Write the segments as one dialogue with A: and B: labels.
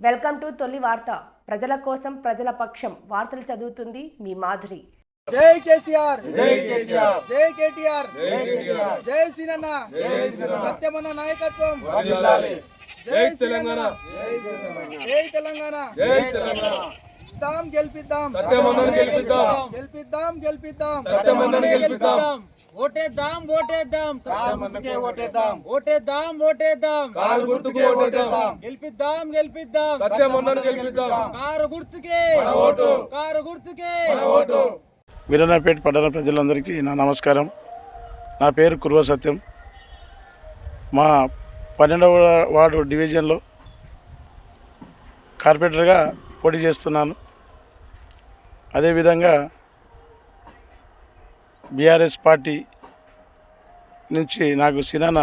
A: Welcome to తొలి వార్త. ప్రజల కోసం ప్రజల పక్షం వార్తలు చదువుతుంది మీ మాధురి.
B: జై కేసీఆర్. జై కేసీఆర్. జై కేటీఆర్. జై కేటీఆర్. జై సీనన్న. జై సత్యమన్న నాయకత్వం. జై తెలంగాణ. జై తెలంగాణ. జై తెలంగాణ. గెలిపిద్దాం గెలిపిద్దాం.
C: సత్యమన్నని గెలిపిద్దాం.
B: గెలిపిద్దాం గెలిపిద్దాం.
C: సత్యమన్నని గెలిపిద్దాం.
B: ఓటేద్దాం ఓటేద్దాం. సత్యమన్నకే ఓటేద్దాం. ఓటేద్దాం ఓటేద్దాం.
C: కారు గుర్తుకే ఓటేద్దాం.
B: గెలిపిద్దాం గెలిపిద్దాం.
C: సత్యమన్నని గెలిపిద్దాం.
B: కారు గుర్తుకే.
C: మన ఓటు.
B: కారు గుర్తుకే.
C: ఓటు.
D: వీరన్నపేట పట్టణ ప్రజలందరికీ నా నమస్కారం. నా పేరు కుర్వ సత్యం. మా పన్నెండవ వార్డు డివిజన్లో కార్పొరేటర్గా పోటీ చేస్తున్నాను. అదేవిధంగా బీఆర్ఎస్ పార్టీ నుంచి నాకు సినాన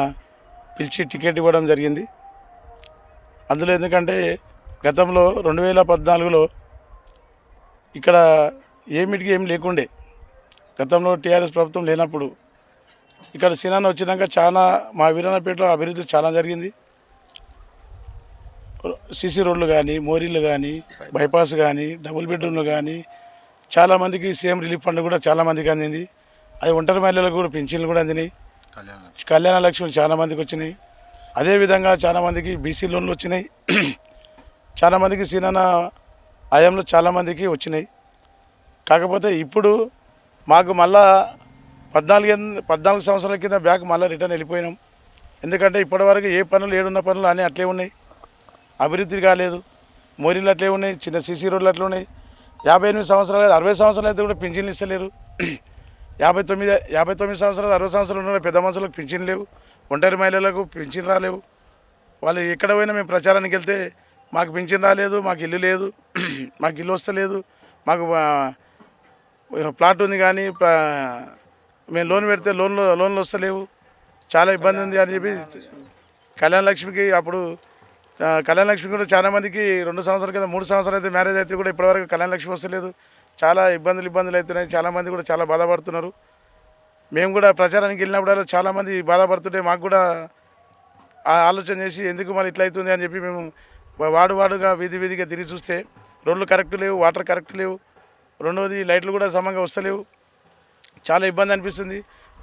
D: పిలిచి టికెట్ ఇవ్వడం జరిగింది. అందులో ఎందుకంటే గతంలో రెండు వేల పద్నాలుగులో ఇక్కడ ఏమిటికి ఏం లేకుండే. గతంలో టీఆర్ఎస్ ప్రభుత్వం లేనప్పుడు ఇక్కడ సినాన వచ్చినాక చాలా మా వీరన్నపేటలో అభివృద్ధి చాలా జరిగింది. సిసి రోడ్లు కానీ మోరీలు కానీ బైపాస్ కానీ డబుల్ బెడ్రూమ్లు కానీ చాలామందికి సీఎం రిలీఫ్ ఫండ్ కూడా చాలామందికి అందింది. అది ఒంటరి మహిళలకు కూడా పింఛన్లు కూడా అందినాయి. కళ్యాణ లక్ష్మి చాలా మందికి వచ్చినాయి. అదేవిధంగా చాలామందికి బీసీ లోన్లు వచ్చినాయి. చాలామందికి సీనాన హయాంలో చాలామందికి వచ్చినాయి. కాకపోతే ఇప్పుడు మాకు మళ్ళా పద్నాలుగు పద్నాలుగు సంవత్సరాల కింద బ్యాక్ మళ్ళీ రిటర్న్ వెళ్ళిపోయినాం. ఎందుకంటే ఇప్పటివరకు ఏ పనులు ఏడున్న పనులు అన్నీ అట్లే ఉన్నాయి. అభివృద్ధి కాలేదు. మోరీలు అట్లే ఉన్నాయి. చిన్న సీసీ రోడ్లు అట్లే ఉన్నాయి. యాభై ఎనిమిది సంవత్సరాలు అరవై సంవత్సరాలు అయితే కూడా పింఛన్లు ఇస్తలేరు. యాభై తొమ్మిది యాభై తొమ్మిది సంవత్సరాలు అరవై సంవత్సరాలు ఉన్న పెద్ద మనుషులకు పింఛన్ లేవు. ఒంటరి మహిళలకు పింఛన్ రాలేవు. వాళ్ళు ఎక్కడ పోయినా మేము ప్రచారానికి వెళ్తే మాకు పింఛన్ రాలేదు మాకు ఇల్లు లేదు మాకు ఇల్లు వస్తలేదు మాకు ప్లాట్ ఉంది కానీ మేము లోన్ పెడితే లోన్లు లోన్లు వస్తలేవు. చాలా ఇబ్బంది ఉంది అని చెప్పి కళ్యాణ లక్ష్మికి అప్పుడు కళ్యాణ లక్ష్మి కూడా చాలామందికి రెండు సంవత్సరాల కింద మూడు సంవత్సరాలు అయితే మ్యారేజ్ అయితే కూడా ఇప్పటివరకు కళ్యాణ లక్ష్మి వస్తలేదు. చాలా ఇబ్బందులు ఇబ్బందులు అవుతున్నాయి. చాలామంది కూడా చాలా బాధపడుతున్నారు. మేము కూడా ప్రచారానికి వెళ్ళినప్పుడు చాలామంది బాధపడుతుంటే మాకు కూడా ఆ ఆలోచన చేసి ఎందుకు మరి ఇట్లా అవుతుంది అని చెప్పి మేము వాడు వాడుగా వీధి వీధిగా తిరిగి చూస్తే రోడ్లు కరెక్ట్ లేవు వాటర్ కరెక్ట్ లేవు. రెండవది లైట్లు కూడా సమంగా వస్తలేవు. చాలా ఇబ్బంది అనిపిస్తుంది.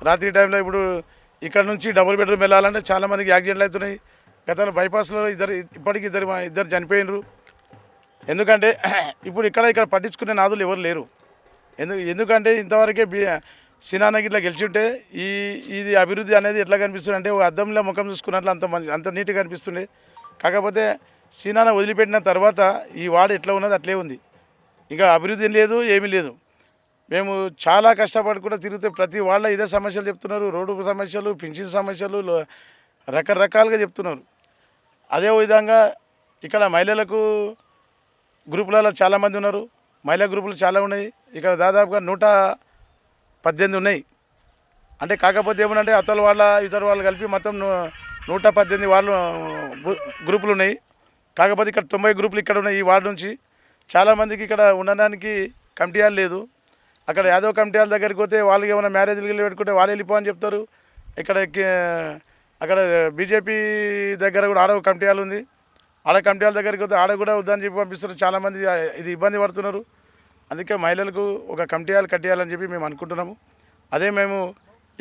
D: రాత్రి టైంలో ఇప్పుడు ఇక్కడ నుంచి డబుల్ బెడ్రూమ్ వెళ్ళాలంటే చాలామందికి యాక్సిడెంట్లు అవుతున్నాయి. గతంలో బైపాస్లో ఇద్దరు ఇప్పటికి ఇద్దరు మా ఇద్దరు చనిపోయినరు. ఎందుకంటే ఇప్పుడు ఇక్కడ ఇక్కడ పట్టించుకునే నాదులు ఎవరు లేరు. ఎందుకు ఎందుకంటే ఇంతవరకే బి సినానకి ఇట్లా గెలిచి ఉంటే ఈ ఇది అభివృద్ధి అనేది ఎట్లా కనిపిస్తుంది అంటే ఓ అద్దంలో ముఖం చూసుకున్నట్లు అంత మంచి అంత నీట్గా కనిపిస్తుండే. కాకపోతే సినాన వదిలిపెట్టిన తర్వాత ఈ వాడు ఎట్లా ఉన్నది అట్లే ఉంది. ఇంకా అభివృద్ధి లేదు ఏమీ లేదు. మేము చాలా కష్టపడకుండా తిరిగితే ప్రతి వాళ్ళ ఇదే సమస్యలు చెప్తున్నారు. రోడ్డు సమస్యలు పింఛన్ సమస్యలు రకరకాలుగా చెప్తున్నారు. అదే విధంగా ఇక్కడ మహిళలకు గ్రూపులలో చాలామంది ఉన్నారు. మహిళా గ్రూపులు చాలా ఉన్నాయి. ఇక్కడ దాదాపుగా నూట పద్దెనిమిది ఉన్నాయి. అంటే కాకపోతే ఏమనంటే అతల వాళ్ళ ఇతర వాళ్ళు కలిపి మొత్తం నూట పద్దెనిమిది వాళ్ళు గ్రూపులు ఉన్నాయి. కాకపోతే ఇక్కడ తొంభై గ్రూపులు ఇక్కడ ఉన్నాయి ఈ వార్డు నుంచి. చాలామందికి ఇక్కడ ఉండడానికి కమిటీ హాల్ లేదు. అక్కడ యాదవ్ కమిటీ హాల్ దగ్గరికి పోతే వాళ్ళకి ఏమైనా మ్యారేజ్లు పెట్టుకుంటే వాళ్ళు వెళ్ళిపోవని చెప్తారు. ఇక్కడ అక్కడ బీజేపీ దగ్గర కూడా ఆడ ఒక కమిటీ ఉంది. ఆడ కమిటీ వాళ్ళ దగ్గరికి పోతే ఆడ కూడా వద్దని చెప్పి పంపిస్తారు చాలామంది ఇది ఇబ్బంది పడుతున్నారు. అందుకే మహిళలకు ఒక కమిటీ హాల్ కట్టేయాలని చెప్పి మేము అనుకుంటున్నాము. అదే మేము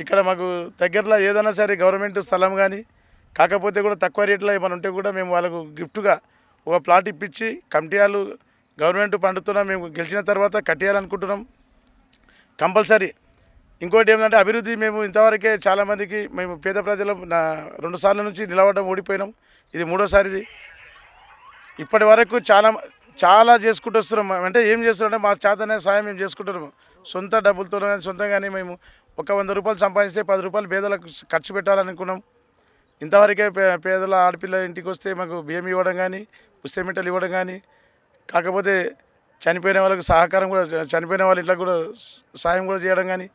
D: ఇక్కడ మాకు దగ్గరలో ఏదైనా సరే గవర్నమెంట్ స్థలం కానీ కాకపోతే కూడా తక్కువ రేట్లో ఏమైనా ఉంటే కూడా మేము వాళ్ళకు గిఫ్ట్గా ఒక ప్లాట్ ఇప్పించి కమిటీ గవర్నమెంట్ పండుతున్నా మేము గెలిచిన తర్వాత కట్టేయాలనుకుంటున్నాం. కంపల్సరీ ఇంకోటి ఏంటంటే అభివృద్ధి మేము ఇంతవరకే చాలామందికి మేము పేద ప్రజలు నా రెండు సార్ల నుంచి నిలబడడం ఓడిపోయినాం. ఇది మూడోసారిది. ఇప్పటి వరకు చాలా చాలా చేసుకుంటూ వస్తున్నాం. అంటే ఏం చేస్తున్నామంటే మా చేతనే సాయం మేము చేసుకుంటున్నాము. సొంత డబ్బులతో కానీ సొంతంగానే మేము ఒక వంద రూపాయలు సంపాదిస్తే పది రూపాయలు పేదలకు ఖర్చు పెట్టాలనుకున్నాం. ఇంతవరకే పే పేదల ఆడపిల్ల ఇంటికి వస్తే మాకు బియ్యం ఇవ్వడం కానీ పుస్తమిట్టలు ఇవ్వడం కానీ కాకపోతే చనిపోయిన వాళ్ళకి సహకారం కూడా చనిపోయిన వాళ్ళ ఇట్లా కూడా సాయం కూడా చేయడం కానీ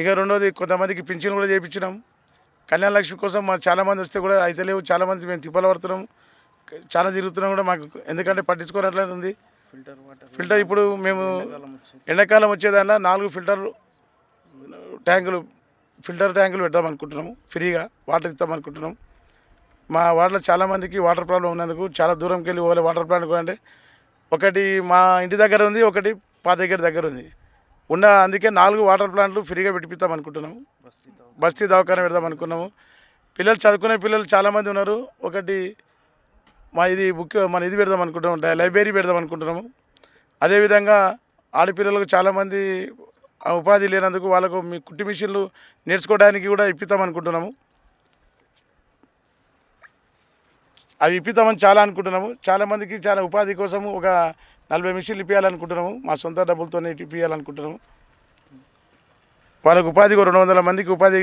D: ఇక రెండోది కొంతమందికి పింఛన్ కూడా చేయించినాం కళ్యాణ లక్ష్మి కోసం మా చాలామంది వస్తే కూడా అయితే లేవు. చాలామంది మేము తిప్పలు పడుతున్నాం. చాలా తిరుగుతున్నాం కూడా మాకు. ఎందుకంటే పట్టించుకోనట్లే ఉంది. ఫిల్టర్ ఇప్పుడు మేము ఎండాకాలం వచ్చే దానిలో నాలుగు ఫిల్టర్ ట్యాంకులు ఫిల్టర్ ట్యాంకులు పెడదాం అనుకుంటున్నాము. ఫ్రీగా వాటర్ ఇద్దాం అనుకుంటున్నాం. మా వార్డులో చాలామందికి వాటర్ ప్రాబ్లం ఉన్నందుకు చాలా దూరంకి వెళ్ళి పోవాలి వాటర్ ప్లాంట్ కూడా అంటే. ఒకటి మా ఇంటి దగ్గర ఉంది ఒకటి పా దగ్గర దగ్గర ఉంది. ఉన్న అందుకే నాలుగు వాటర్ ప్లాంట్లు ఫ్రీగా పెట్టిపిద్దాం అనుకుంటున్నాము. బస్తీ దవాఖాన పెడదాం అనుకున్నాము. పిల్లలు చదువుకునే పిల్లలు చాలామంది ఉన్నారు. ఒకటి మా ఇది బుక్ మన ఇది పెడదాం అనుకుంటున్నాము. లైబ్రరీ పెడదాం అనుకుంటున్నాము. అదేవిధంగా ఆడపిల్లలకు చాలామంది ఆ ఉపాధి లేనందుకు వాళ్ళకు మీ కుట్టి మిషన్లు నేర్చుకోవడానికి కూడా ఇప్పిద్దాం అనుకుంటున్నాము. అవి ఇప్పిద్దామని చాలా అనుకుంటున్నాము. చాలామందికి చాలా ఉపాధి కోసము ఒక నలభై మిషన్లు ఇప్పించాలనుకుంటున్నాము మా సొంత డబ్బులతోనే ఇప్పించాలనుకుంటున్నాము వాళ్ళకు ఉపాధి రెండు వందల మందికి ఉపాధి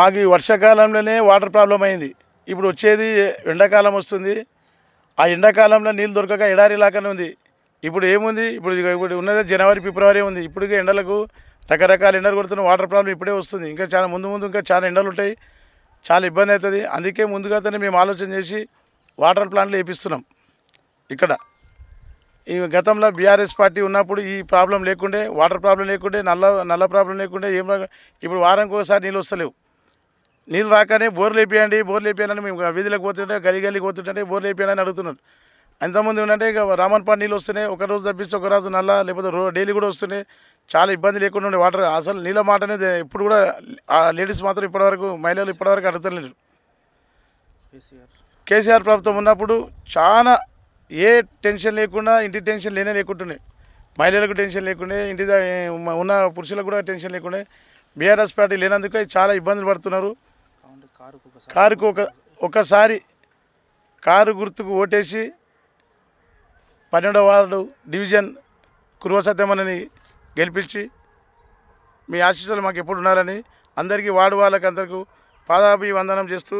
D: మాకు ఈ వర్షాకాలంలోనే వాటర్ ప్రాబ్లం అయింది. ఇప్పుడు వచ్చేది ఎండాకాలం వస్తుంది. ఆ ఎండాకాలంలో నీళ్ళు దొరకక ఎడారి లాగానే ఉంది. ఇప్పుడు ఏముంది? ఇప్పుడు ఇప్పుడు ఉన్నది జనవరి ఫిబ్రవరి ఉంది. ఇప్పటికే ఎండలకు రకరకాల ఎండలు కొడుతున్న వాటర్ ప్రాబ్లం ఇప్పుడే వస్తుంది. ఇంకా చాలా ముందు ముందు ఇంకా చాలా ఎండలు ఉంటాయి. చాలా ఇబ్బంది అవుతుంది. అందుకే ముందుగానే మేము ఆలోచన చేసి వాటర్ ప్లాంట్లు వేపిస్తున్నాం. ఇక్కడ. ఈ గతంలో బీఆర్ఎస్ పార్టీ ఉన్నప్పుడు ఈ ప్రాబ్లం లేకుండే వాటర్ ప్రాబ్లం లేకుండే నల్ల నల్ల ప్రాబ్లం లేకుండే ఏం ఇప్పుడు వారానికి ఒకసారి నీళ్ళు వస్తలేవు. నీళ్ళు రాకనే బోర్లు వేపియండి బోర్లు వేపియాలని మేము వీధిలోకి పోతుంటే గలి గలికి పోతుంటే బోర్లు వేపియాలని అడుగుతున్నారు. ఎంతమంది ఉందంటే ఇక రామన్పాడు నీళ్ళు వస్తున్నాయి ఒక రోజు తప్పిస్తే ఒక రోజు నల్ల లేకపోతే రో డైలీ కూడా వస్తున్నాయి. చాలా ఇబ్బంది లేకుండా ఉండే వాటర్ అసలు నీళ్ళ మాట అనేది ఇప్పుడు కూడా ఆ లేడీస్ మాత్రం ఇప్పటివరకు మహిళలు ఇప్పటివరకు అడుగుతలేరు. కేసీఆర్ ప్రభుత్వం ఉన్నప్పుడు చాలా ఏ టెన్షన్ లేకుండా ఇంటి టెన్షన్ లేనే లేకుంటున్నాయి. మహిళలకు టెన్షన్ లేకుండే ఇంటి ఉన్న పురుషులకు కూడా టెన్షన్ లేకుండే. బీఆర్ఎస్ పార్టీ లేనందుకు చాలా ఇబ్బందులు పడుతున్నారు. కారుకు ఒక ఒకసారి కారు గుర్తుకు ఓటేసి పన్నెండవ వార్డు డివిజన్ కురువసత్యమని గెలిపించి మీ ఆశీస్సులు మాకు ఎప్పుడు ఉండాలని అందరికీ వాడు వాళ్ళకి అందరికీ పాదాభి వందనం చేస్తూ